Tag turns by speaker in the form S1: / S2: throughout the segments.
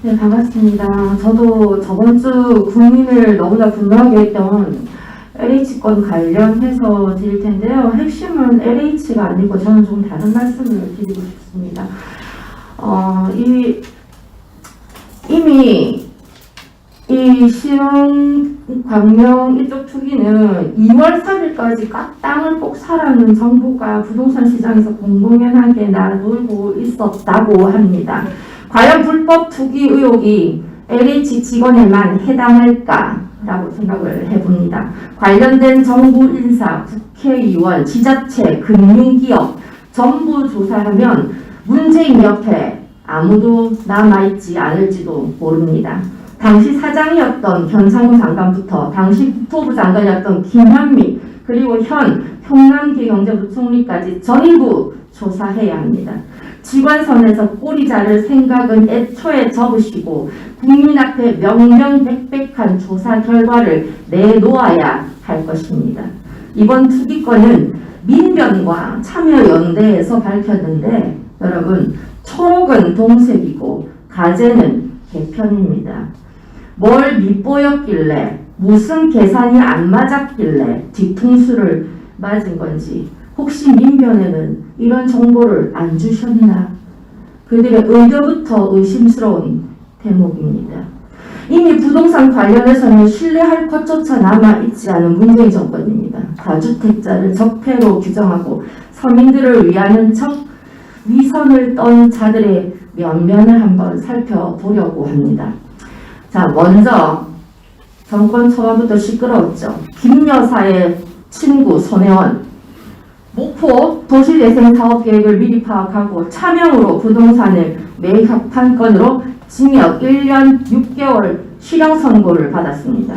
S1: 네, 반갑습니다. 저도 저번 주 국민을 너무나 분노하게 했던 LH건 관련해서 드릴 텐데요. 핵심은 LH가 아니고 저는 좀 다른 말씀을 드리고 싶습니다. 어, 이, 이미 이 시흥 광명 이쪽 투기는 2월 3일까지 각 땅을 꼭 사라는 정보가 부동산 시장에서 공공연하게 나돌고 있었다고 합니다. 과연 불법 투기 의혹이 LH 직원에만 해당할까라고 생각을 해봅니다. 관련된 정부 인사, 국회의원, 지자체, 금융기업 전부 조사하면 문재인 옆에 아무도 남아있지 않을지도 모릅니다. 당시 사장이었던 변상우 장관부터 당시 국토부 장관이었던 김현미 그리고 현 평남기 경제부총리까지 전부 조사해야 합니다. 직원선에서 꼬리 자를 생각은 애초에 접으시고 국민 앞에 명명백백한 조사 결과를 내놓아야 할 것입니다. 이번 투기건은 민변과 참여연대에서 밝혔는데 여러분 초록은 동색이고 가재는 개편입니다. 뭘 밑보였길래 무슨 계산이 안 맞았길래 뒤통수를 맞은 건지 혹시 민변에는 이런 정보를 안 주셨나? 그들의 의도부터 의심스러운 대목입니다. 이미 부동산 관련해서는 신뢰할 것조차 남아있지 않은 문재인 정권입니다. 다주택자를 적폐로 규정하고 서민들을 위하는 척 위선을 떤 자들의 면면을 한번 살펴보려고 합니다. 자, 먼저 정권 초반부터 시끄러웠죠. 김 여사의 친구 손혜원 목포 도시재생 사업 계획을 미리 파악하고 차명으로 부동산을 매입한 건으로 징역 1년 6개월 실형 선고를 받았습니다.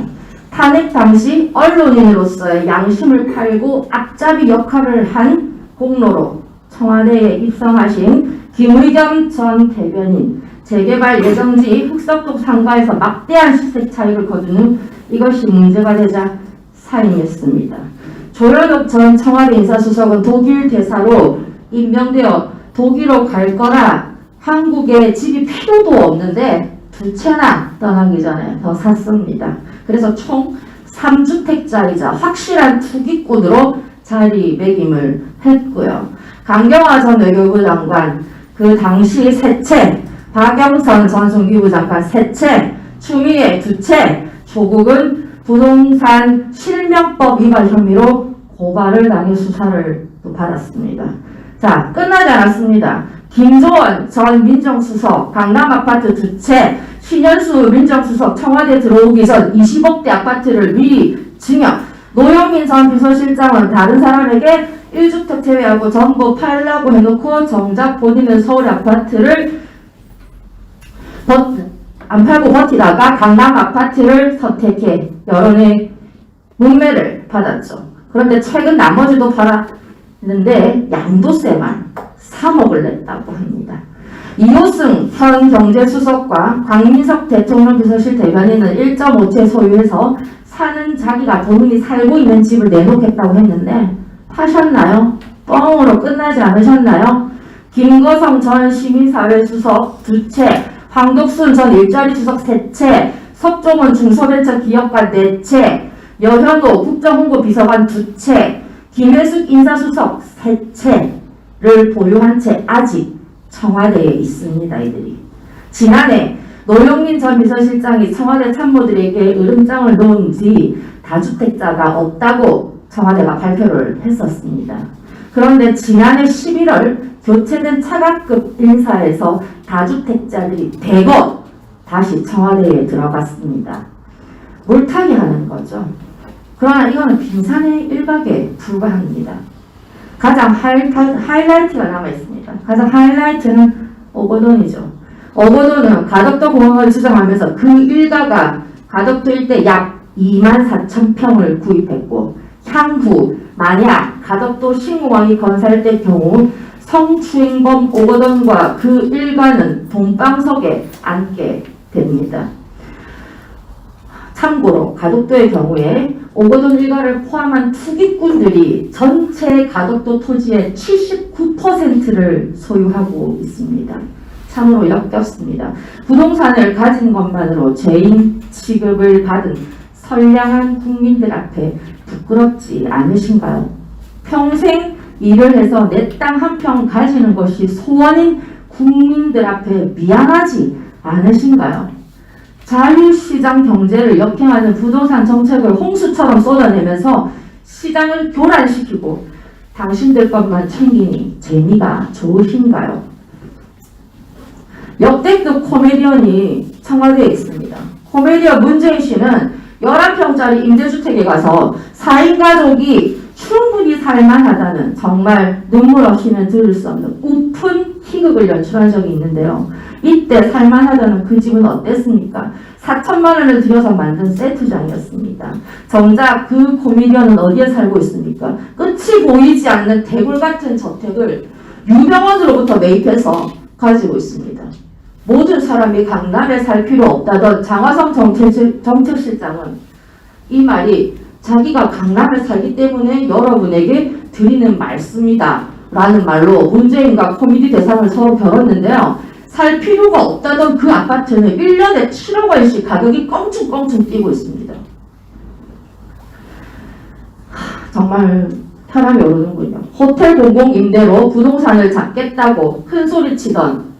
S1: 탄핵 당시 언론인으로서의 양심을 팔고 앞잡이 역할을 한 공로로 청와대에 입성하신 김의겸 전 대변인 재개발 예정지 흑석동 상가에서 막대한 시세 차익을 거두는 이것이 문제가 되자 사임했습니다. 조현옥 전 청와대 인사수석은 독일 대사로 임명되어 독일로 갈 거라 한국에 집이 필요도 없는데 두 채나 떠나기 전에 더 샀습니다. 그래서 총 3주택자이자 확실한 투기꾼으로 자리매김을 했고요. 강경화 전 외교부 장관 그 당시 세 채, 박영선 전 중기부 장관 세 채, 추미애 두 채, 조국은 부동산 실명법 위반 혐의로 고발을 당해 수사를 또 받았습니다. 자, 끝나지 않았습니다. 김조원 전 민정수석 강남 아파트 두 채, 신현수 민정수석 청와대 들어오기 전 20억대 아파트를 미리 증여, 노영민 전 비서실장은 다른 사람에게 1주택 제외하고 전부 팔라고 해놓고 정작 본인은 서울 아파트를 버, 안 팔고 버티다가 강남 아파트를 선택해 여론의 문매를 받았죠. 그런데 최근 나머지도 팔았는데 양도세만 3억을 냈다고 합니다. 이호승 현 경제수석과 광민석 대통령 비서실 대변인은 1.5채 소유해서 사는 자기가 본인이 살고 있는 집을 내놓겠다고 했는데 파셨나요? 뻥으로 끝나지 않으셨나요? 김거성 전 시민사회 수석 두 채, 황덕순 전 일자리 주석 세 채, 석종원 중소벤처 기업가 네 채, 여현호 국정홍보 비서관 두 채, 김혜숙 인사수석 세 채를 보유한 채 아직 청와대에 있습니다. 이들이. 지난해 노영민 전 비서실장이 청와대 참모들에게 으름장을 놓은 뒤 다주택자가 없다고 청와대가 발표를 했었습니다. 그런데 지난해 11월 교체된 차관급 인사에서 다주택자들이 대거 다시 청와대에 들어갔습니다. 물타기 하는 거죠. 그러나 이거는 빙산의 일각에 불과합니다. 가장 하이라이트가 남아 있습니다. 가장 하이라이트는 오거돈이죠. 어거도는 가덕도 공원을 주장하면서 그 일가가 가덕도 일대 약 2만 4천 평을 구입했고 향후 만약 가덕도 신공항이 건설될 경우 성추행범 오거돈과 그 일가는 동방석에 앉게 됩니다. 참고로 가덕도의 경우에 오거돈 일가를 포함한 투기꾼들이 전체 가덕도 토지의 79%를 소유하고 있습니다. 참으로 역겹습니다. 부동산을 가진 것만으로 죄인 취급을 받은 선량한 국민들 앞에 부끄럽지 않으신가요? 평생 일을 해서 내 땅 한 평 가지는 것이 소원인 국민들 앞에 미안하지 않으신가요? 자유시장 경제를 역행하는 부동산 정책을 홍수처럼 쏟아내면서 시장을 교란시키고 당신들 것만 챙기니 재미가 좋으신가요? 역대급 코미디언이 청와대에 있습니다. 코미디언 문재인 씨는 11평짜리 임대주택에 가서 4인 가족이 충분히 살만하다는 정말 눈물 없이는 들을 수 없는 우픈 희극을 연출한 적이 있는데요. 이때 살만하다는 그 집은 어땠습니까? 4천만 원을 들여서 만든 세트장이었습니다. 정작 그 코미디언은 어디에 살고 있습니까? 끝이 보이지 않는 대굴 같은 저택을 유병원으로부터 매입해서 가지고 있습니다. 모든 사람이 강남에 살 필요 없다던 장화성 정책, 정책실장은 이 말이 자기가 강남에 살기 때문에 여러분에게 드리는 말씀이다. 라는 말로 문재인과 코미디 대상을 서로 겨뤘는데요. 살 필요가 없다던 그 아파트는 1년에 7억 원씩 가격이 껑충껑충 뛰고 있습니다. 하, 정말 혈압이 오르는군요. 호텔 공공 임대로 부동산을 잡겠다고 큰 소리 치던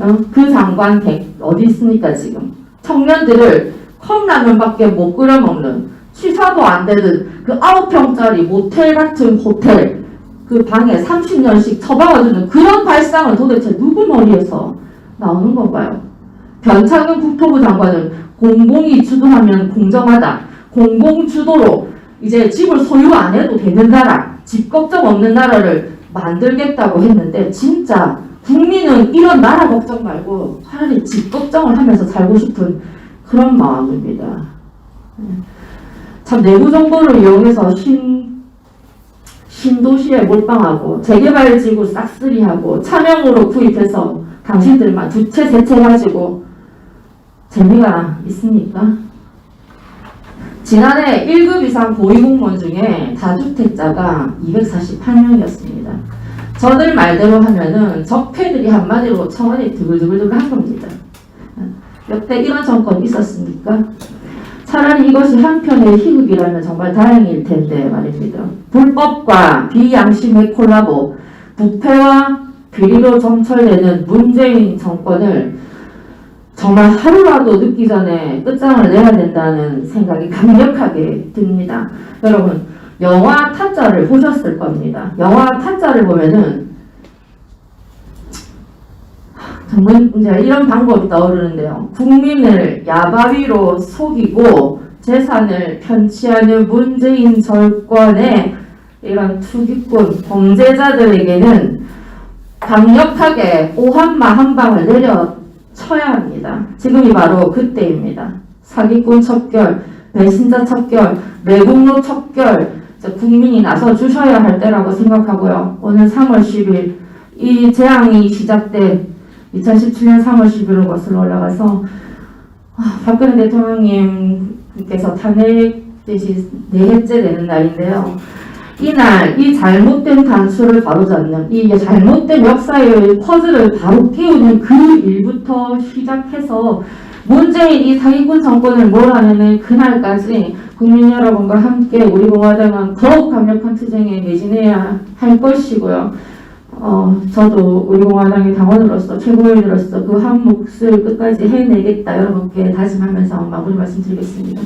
S1: 어? 그 장관 댁 어디 있습니까 지금? 청년들을 컵라면밖에 못 끓여 먹는 취사도 안 되는 그 아홉 평짜리 모텔 같은 호텔 그 방에 30년씩 처박아주는 그런 발상은 도대체 누구 머리에서 나오는 건가요? 변창흠 국토부 장관은 공공이 주도하면 공정하다. 공공 주도로 이제 집을 소유 안 해도 되는 나라, 집 걱정 없는 나라를 만들겠다고 했는데 진짜 국민은 이런 나라 걱정 말고 차라리 집 걱정을 하면서 살고 싶은 그런 마음입니다. 참 내부 정보를 이용해서 신 신도시에 몰빵하고 재개발 지구 싹쓸이하고 차명으로 구입해서 당신들만 두 채 세 채 가지고 재미가 있습니까? 지난해 1급 이상 고위공무원 중에 다주택자가 248명이었습니다. 저들 말대로 하면은 적폐들이 한마디로 청와대 두글두글두글 한 겁니다. 역대 이런 정권이 있었습니까? 차라리 이것이 한편의 희극이라면 정말 다행일 텐데 말입니다. 불법과 비양심의 콜라보, 부패와 비리로 점철되는 문재인 정권을 정말 하루라도 늦기 전에 끝장을 내야 된다는 생각이 강력하게 듭니다. 여러분, 영화 타짜를 보셨을 겁니다. 영화 타짜를 보면은 정말 이제 이런 방법이 떠오르는데요. 국민을 야바위로 속이고 재산을 편취하는 문재인 정권의 이런 투기꾼 범죄자들에게는 강력하게 오한마 한 방을 내려 쳐야 합니다. 지금이 바로 그때입니다. 사기꾼 척결, 배신자 척결, 매국노 척결, 국민이 나서 주셔야 할 때라고 생각하고요. 오늘 3월 10일 이 재앙이 시작된 2017년 3월 11일 것으로 올라가서 아, 박근혜 대통령님께서 탄핵되시 네 해째 되는 날인데요. 이날 이 잘못된 단수를 바로잡는 이 잘못된 역사의 퍼즐을 바로 깨우는 그 일부터 시작해서 문재인 이 사기꾼 정권을 몰아내는 그날까지 국민 여러분과 함께 우리 공화당은 더욱 강력한 투쟁에 매진해야 할 것이고요. 어, 저도 우리 공화당의 당원으로서 최고위원으로서 그 한 몫을 끝까지 해내겠다 여러분께 다짐하면서 마무리 말씀드리겠습니다.